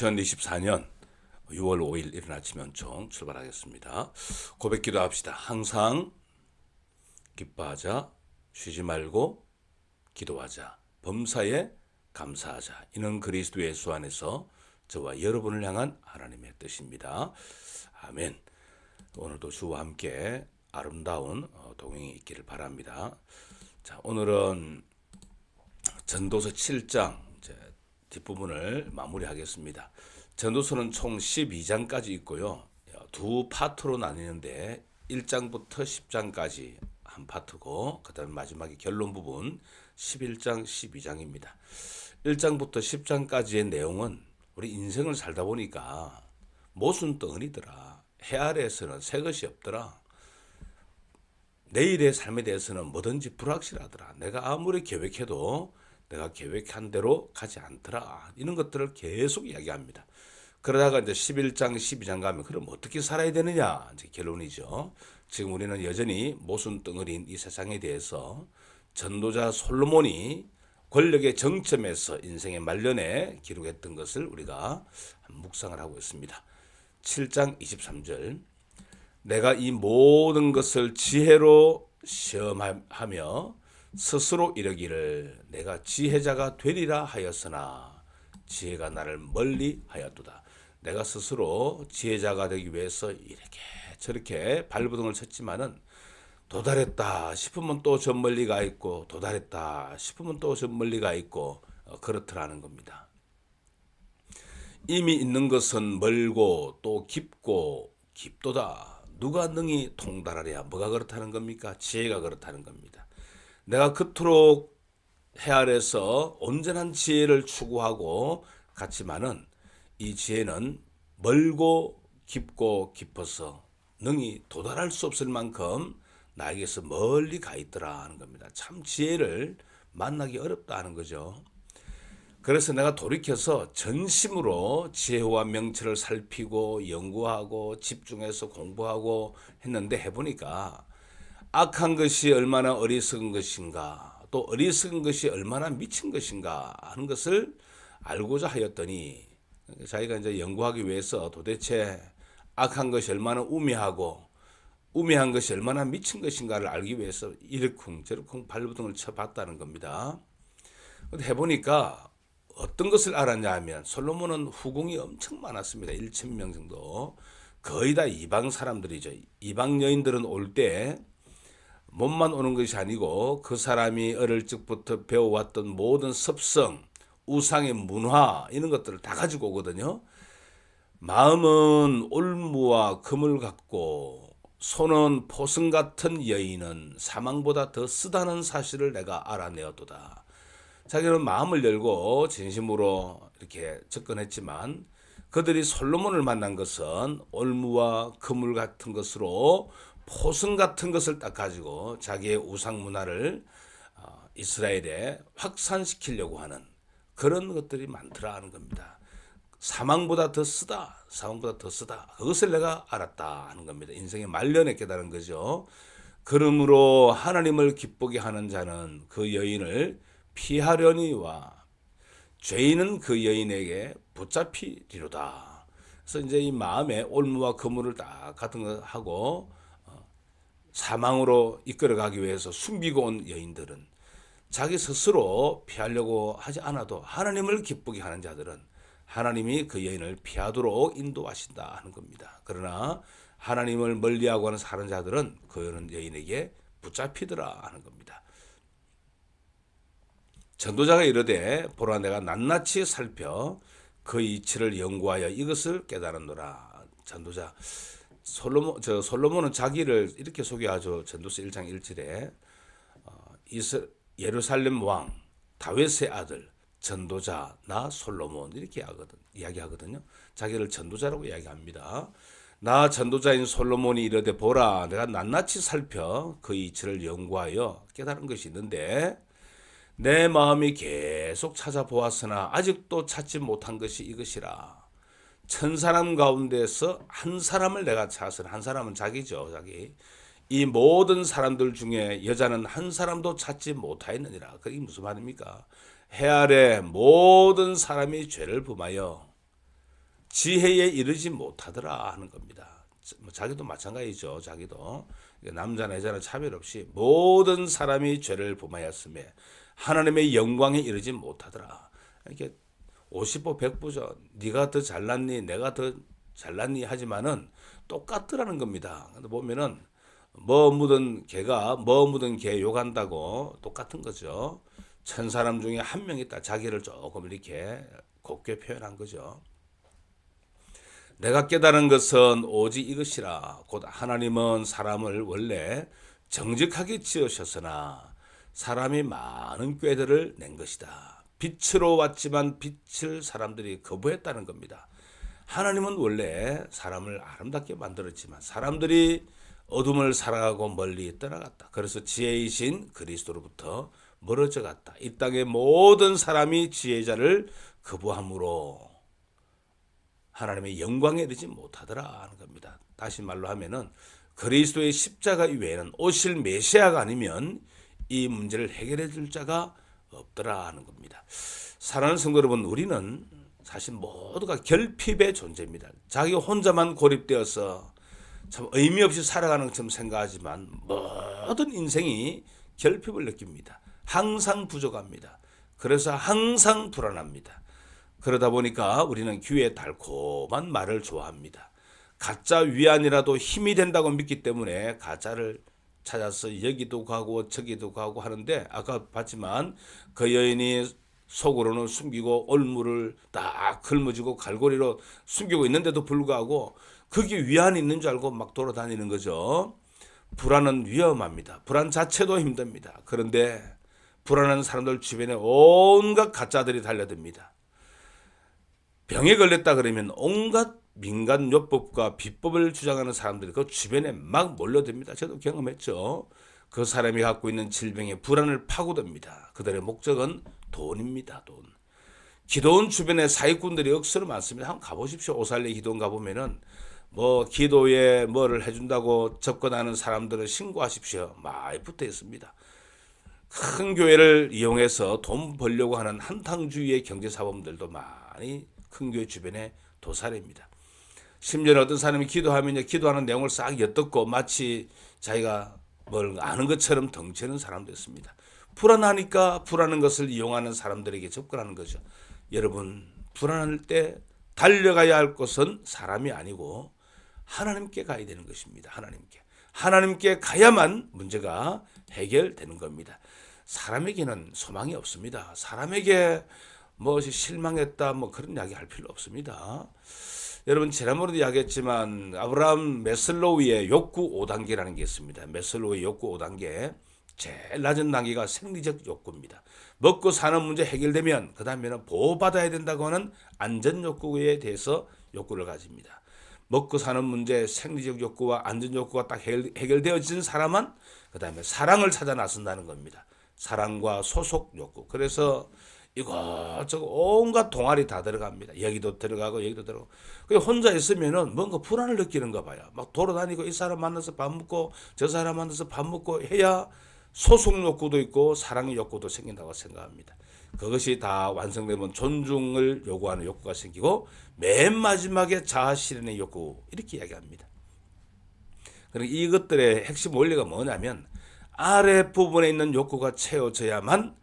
2024년 6월 5일 이른 아침 연총 출발하겠습니다. 고백 기도합시다. 항상 기뻐하자, 쉬지 말고 기도하자, 범사에 감사하자. 이는 그리스도 예수 안에서 저와 여러분을 향한 하나님의 뜻입니다. 아멘. 오늘도 주와 함께 아름다운 어, 동행이 있기를 바랍니다. 자, 오늘은 전도서 7장 이제 뒷부분을 마무리하겠습니다. 전도서는 총 12장까지 있고요. 두 파트로 나뉘는데 1장부터 10장까지 한 파트고 그다음에 마지막에 결론 부분 11장 12장입니다. 1장부터 10장까지의 내용은 우리 인생을 살다 보니까 모순 덩어리더라. 해 아래에서는 새 것이 없더라. 내일의 삶에 대해서는 뭐든지 불확실하더라. 내가 아무리 계획해도 내가 계획한 대로 가지 않더라. 이런 것들을 계속 이야기합니다. 그러다가 이제 11장, 12장 가면 그럼 어떻게 살아야 되느냐? 이제 결론이죠. 지금 우리는 여전히 모순 덩어리인 이 세상에 대해서 전도자 솔로몬이 권력의 정점에서 인생의 말년에 기록했던 것을 우리가 묵상을 하고 있습니다. 7장 23절 내가 이 모든 것을 지혜로 시험하며 스스로 이르기를 내가 지혜자가 되리라 하였으나 지혜가 나를 멀리 하였도다. 내가 스스로 지혜자가 되기 위해서 이렇게 저렇게 발부둥을 쳤지만은 도달했다 싶으면 또 저 멀리 가 있고 도달했다 싶으면 또 저 멀리 가 있고 어, 그렇더라는 겁니다. 이미 있는 것은 멀고 또 깊고 깊도다. 누가 능히 통달하랴? 뭐가 그렇다는 겁니까? 지혜가 그렇다는 겁니다. 내가 그토록 해 아래서 온전한 지혜를 추구하고 갔지만은 이 지혜는 멀고 깊고 깊어서 능히 도달할 수 없을 만큼 나에게서 멀리 가 있더라 하는 겁니다. 참 지혜를 만나기 어렵다 하는 거죠. 그래서 내가 돌이켜서 전심으로 지혜와 명철을 살피고 연구하고 집중해서 공부하고 했는데 해보니까 악한 것이 얼마나 어리석은 것인가, 또 어리석은 것이 얼마나 미친 것인가 하는 것을 알고자 하였더니 자기가 이제 연구하기 위해서 도대체 악한 것이 얼마나 우매하고 우매한 것이 얼마나 미친 것인가를 알기 위해서 이르쿵 저르쿵 발버둥을 쳐봤다는 겁니다. 해보니까 어떤 것을 알았냐 하면 솔로몬은 후궁이 엄청 많았습니다. 1천 명 정도. 거의 다 이방 사람들이죠. 이방 여인들은 올 때 몸만 오는 것이 아니고 그 사람이 어릴 적부터 배워왔던 모든 습성, 우상의 문화 이런 것들을 다 가지고 오거든요. 마음은 올무와 금을 갖고 손은 포승 같은 여인은 사망보다 더 쓰다는 사실을 내가 알아내었도다. 자기는 마음을 열고 진심으로 이렇게 접근했지만 그들이 솔로몬을 만난 것은 올무와 그물 같은 것으로 포승 같은 것을 딱 가지고 자기의 우상 문화를 어, 이스라엘에 확산시키려고 하는 그런 것들이 많더라 하는 겁니다. 사망보다 더 쓰다. 사망보다 더 쓰다. 그것을 내가 알았다 하는 겁니다. 인생의 말년에 깨달은 거죠. 그러므로 하나님을 기쁘게 하는 자는 그 여인을 피하려니와 죄인은 그 여인에게 붙잡히리로다. 그래서 이제 이 마음에 올무와 거물을 딱 같은 거 하고 어, 사망으로 이끌어가기 위해서 숨기고 온 여인들은 자기 스스로 피하려고 하지 않아도 하나님을 기쁘게 하는 자들은 하나님이 그 여인을 피하도록 인도하신다 하는 겁니다. 그러나 하나님을 멀리하고 하는 사는 자들은 그 여인에게 붙잡히더라 하는 겁니다. 전도자가 이르되 보라 내가 낱낱이 살펴 그 이치를 연구하여 이것을 깨달았노라. 전도자 솔로몬 저 솔로몬은 자기를 이렇게 소개하죠. 전도서 1장 1절에 어, 이스 예루살렘 왕 다윗의 아들 전도자 나 솔로몬 이렇게 하거든 이야기하거든요. 자기를 전도자라고 이야기합니다. 나 전도자인 솔로몬이 이르되 보라 내가 낱낱이 살펴 그 이치를 연구하여 깨달은 것이 있는데 내 마음이 계속 찾아보았으나 아직도 찾지 못한 것이 이것이라. 천 사람 가운데서 한 사람을 내가 찾았으나 한 사람은 자기죠, 자기. 이 모든 사람들 중에 여자는 한 사람도 찾지 못하였느니라. 그게 무슨 말입니까? 해 아래 모든 사람이 죄를 범하여 지혜에 이르지 못하더라 하는 겁니다. 뭐 자기도 마찬가지죠. 자기도 남자나 여자나 차별 없이 모든 사람이 죄를 범하였음에 하나님의 영광에 이르지 못하더라. 이렇게 50보 100보죠. 네가 더 잘났니 내가 더 잘났니 하지만은 똑같더라는 겁니다. 근데 보면은 뭐 묻은 개가 뭐 묻은 개 욕한다고 똑같은 거죠. 천 사람 중에 한명 있다. 자기를 조금 이렇게 곱게 표현한 거죠. 내가 깨달은 것은 오직 이것이라. 곧 하나님은 사람을 원래 정직하게 지으셨으나 사람이 많은 꾀들을 낸 것이다. 빛으로 왔지만 빛을 사람들이 거부했다는 겁니다. 하나님은 원래 사람을 아름답게 만들었지만 사람들이 어둠을 살아가고 멀리 떠나갔다. 그래서 지혜이신 그리스도로부터 멀어져 갔다. 이 땅의 모든 사람이 지혜자를 거부함으로 하나님의 영광에 이르지 못하더라 하는 겁니다. 다시 말로 하면은 그리스도의 십자가 이외에는 오실 메시아가 아니면 이 문제를 해결해 줄 자가 없더라 하는 겁니다. 사랑하는 성도 여러분, 우리는 사실 모두가 결핍의 존재입니다. 자기 혼자만 고립되어서 참 의미 없이 살아가는 것처럼 생각하지만 모든 인생이 결핍을 느낍니다. 항상 부족합니다. 그래서 항상 불안합니다. 그러다 보니까 우리는 귀에 달콤한 말을 좋아합니다. 가짜 위안이라도 힘이 된다고 믿기 때문에 가짜를 찾아서 여기도 가고 저기도 가고 하는데 아까 봤지만 그 여인이 속으로는 숨기고 올무를 딱 걸머지고 갈고리로 숨기고 있는데도 불구하고 그게 위안이 있는 줄 알고 막 돌아다니는 거죠. 불안은 위험합니다. 불안 자체도 힘듭니다. 그런데 불안한 사람들 주변에 온갖 가짜들이 달려듭니다. 병에 걸렸다 그러면 온갖 민간 요법과 비법을 주장하는 사람들이 그 주변에 막 몰려듭니다. 저도 경험했죠. 그 사람이 갖고 있는 질병의 불안을 파고듭니다. 그들의 목적은 돈입니다. 돈. 기도원 주변에 사기꾼들이 억수로 많습니다. 한번 가보십시오. 오살리 기도원 가보면은 뭐 기도에 뭐를 해준다고 접근하는 사람들은 신고하십시오. 많이 붙어 있습니다. 큰 교회를 이용해서 돈 벌려고 하는 한탕주의의 경제사범들도 많이 큰 교회 주변에 도사립니다. 심지어 어떤 사람이 기도하면 기도하는 내용을 싹 엿듣고 마치 자기가 뭘 아는 것처럼 덩치는 사람도 있습니다. 불안하니까 불안한 것을 이용하는 사람들에게 접근하는 거죠. 여러분 불안할 때 달려가야 할 곳은 사람이 아니고 하나님께 가야 되는 것입니다. 하나님께. 하나님께 가야만 문제가 해결되는 겁니다. 사람에게는 소망이 없습니다. 사람에게 무엇이 실망했다 뭐 그런 이야기 할 필요 없습니다. 여러분 지난번에도 이야기했지만 아브라함 메슬로우의 욕구 5단계라는 게 있습니다. 메슬로우의 욕구 5단계 제일 낮은 단계가 생리적 욕구입니다. 먹고 사는 문제 해결되면 그 다음에는 보호받아야 된다고 하는 안전 욕구에 대해서 욕구를 가집니다. 먹고 사는 문제, 생리적 욕구와 안전 욕구가 딱 해결, 해결되어진 사람은 그 다음에 사랑을 찾아 나선다는 겁니다. 사랑과 소속 욕구. 그래서 이것저것 온갖 동아리 다 들어갑니다. 여기도 들어가고 여기도 들어가고. 그 혼자 있으면은 뭔가 불안을 느끼는가 봐요. 막 돌아다니고 이 사람 만나서 밥 먹고 저 사람 만나서 밥 먹고 해야 소속 욕구도 있고 사랑의 욕구도 생긴다고 생각합니다. 그것이 다 완성되면 존중을 요구하는 욕구가 생기고 맨 마지막에 자아 실현의 욕구 이렇게 이야기합니다. 그러니까 이것들의 핵심 원리가 뭐냐면 아래 부분에 있는 욕구가 채워져야만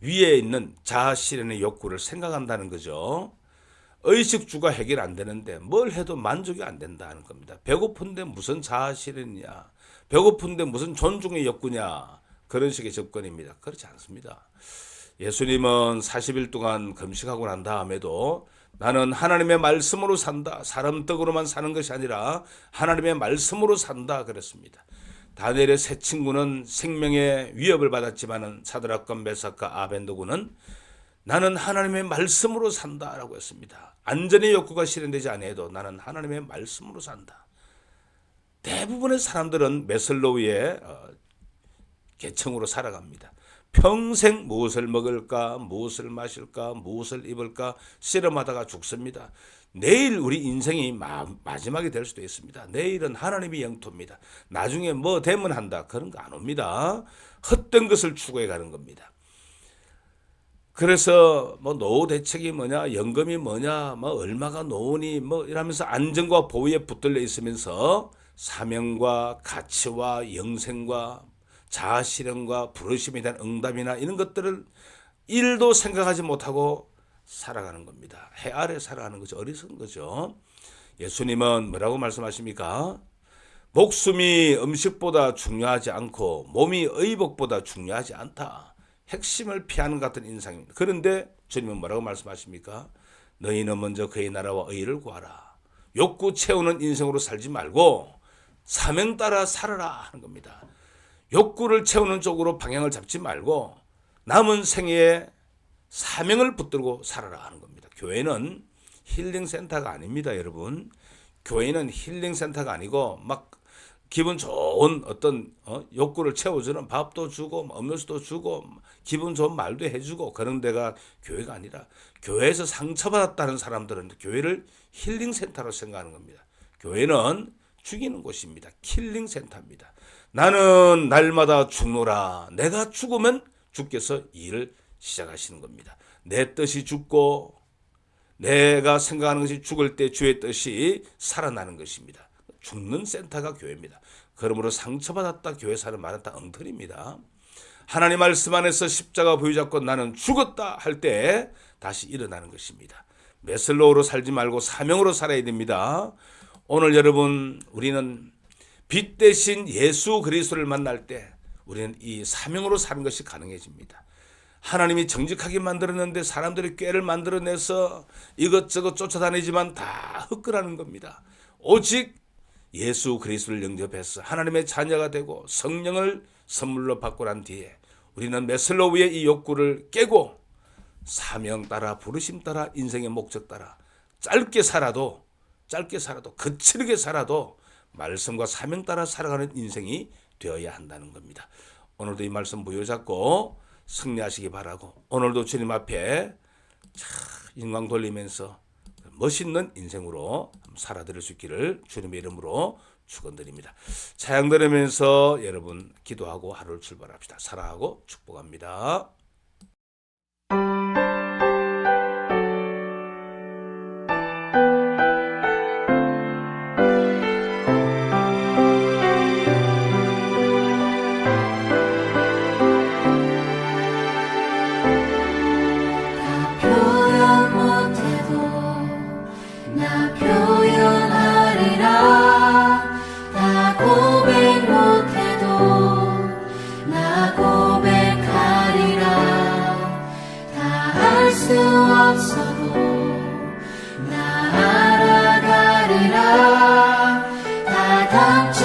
위에 있는 자아 실현의 욕구를 생각한다는 거죠. 의식주가 해결 안 되는데 뭘 해도 만족이 안 된다는 겁니다. 배고픈데 무슨 자아 실현이냐? 배고픈데 무슨 존중의 욕구냐? 그런 식의 접근입니다. 그렇지 않습니다. 예수님은 40일 동안 금식하고 난 다음에도 나는 하나님의 말씀으로 산다. 사람 떡으로만 사는 것이 아니라 하나님의 말씀으로 산다. 그랬습니다. 다니엘의 세 친구는 생명의 위협을 받았지만은 사드락과 메사카 아벤도군은 나는 하나님의 말씀으로 산다라고 했습니다. 안전의 욕구가 실현되지 않아도 나는 하나님의 말씀으로 산다. 대부분의 사람들은 메슬로우의 어, 계층으로 살아갑니다. 평생 무엇을 먹을까, 무엇을 마실까, 무엇을 입을까 씨름하다가 죽습니다. 내일 우리 인생이 마, 마지막이 될 수도 있습니다. 내일은 하나님의 영토입니다. 나중에 뭐 되면 한다. 그런 거 안 옵니다. 헛된 것을 추구해 가는 겁니다. 그래서 뭐 노후 대책이 뭐냐, 연금이 뭐냐, 뭐 얼마가 노후니 뭐 이러면서 안정과 보호에 붙들려 있으면서 사명과 가치와 영생과 자아 실현과 부르심에 대한 응답이나 이런 것들을 일도 생각하지 못하고 살아가는 겁니다. 해 아래 살아가는 거죠. 어리석은 거죠. 예수님은 뭐라고 말씀하십니까? 목숨이 음식보다 중요하지 않고 몸이 의복보다 중요하지 않다. 핵심을 피하는 같은 인상입니다. 그런데 주님은 뭐라고 말씀하십니까? 너희는 먼저 그의 나라와 의를 구하라. 욕구 채우는 인생으로 살지 말고 사명 따라 살아라 하는 겁니다. 욕구를 채우는 쪽으로 방향을 잡지 말고 남은 생애에 사명을 붙들고 살아라 하는 겁니다. 교회는 힐링 센터가 아닙니다, 여러분. 교회는 힐링 센터가 아니고 막 기분 좋은 어떤 어? 욕구를 채워주는 밥도 주고 뭐 음료수도 주고 기분 좋은 말도 해주고 그런 데가 교회가 아니라 교회에서 상처받았다는 사람들은 교회를 힐링 센터로 생각하는 겁니다. 교회는 죽이는 곳입니다. 킬링 센터입니다. 나는 날마다 죽노라. 내가 죽으면 주께서 일을 시작하시는 겁니다. 내 뜻이 죽고 내가 생각하는 것이 죽을 때 주의 뜻이 살아나는 것입니다. 죽는 센터가 교회입니다. 그러므로 상처받았다 교회 사는 말은 다 엉터리입니다. 하나님 말씀 안에서 십자가 부여잡고 나는 죽었다 할 때 다시 일어나는 것입니다. 메슬로우로 살지 말고 사명으로 살아야 됩니다. 오늘 여러분 우리는 빛 대신 예수 그리스도를 만날 때 우리는 이 사명으로 사는 것이 가능해집니다. 하나님이 정직하게 만들었는데 사람들이 꾀를 만들어내서 이것저것 쫓아다니지만 다 헛거라는 겁니다. 오직 예수 그리스도를 영접해서 하나님의 자녀가 되고 성령을 선물로 받고 난 뒤에 우리는 메슬로우의 이 욕구를 깨고 사명 따라 부르심 따라 인생의 목적 따라 짧게 살아도 짧게 살아도 거칠게 살아도 말씀과 사명 따라 살아가는 인생이 되어야 한다는 겁니다. 오늘도 이 말씀 부여잡고 승리하시기 바라고 오늘도 주님 앞에 차 인광 돌리면서 멋있는 인생으로 살아드릴 수 있기를 주님의 이름으로 축원드립니다. 찬양 들으면서 여러분 기도하고 하루를 출발합시다. 사랑하고 축복합니다. come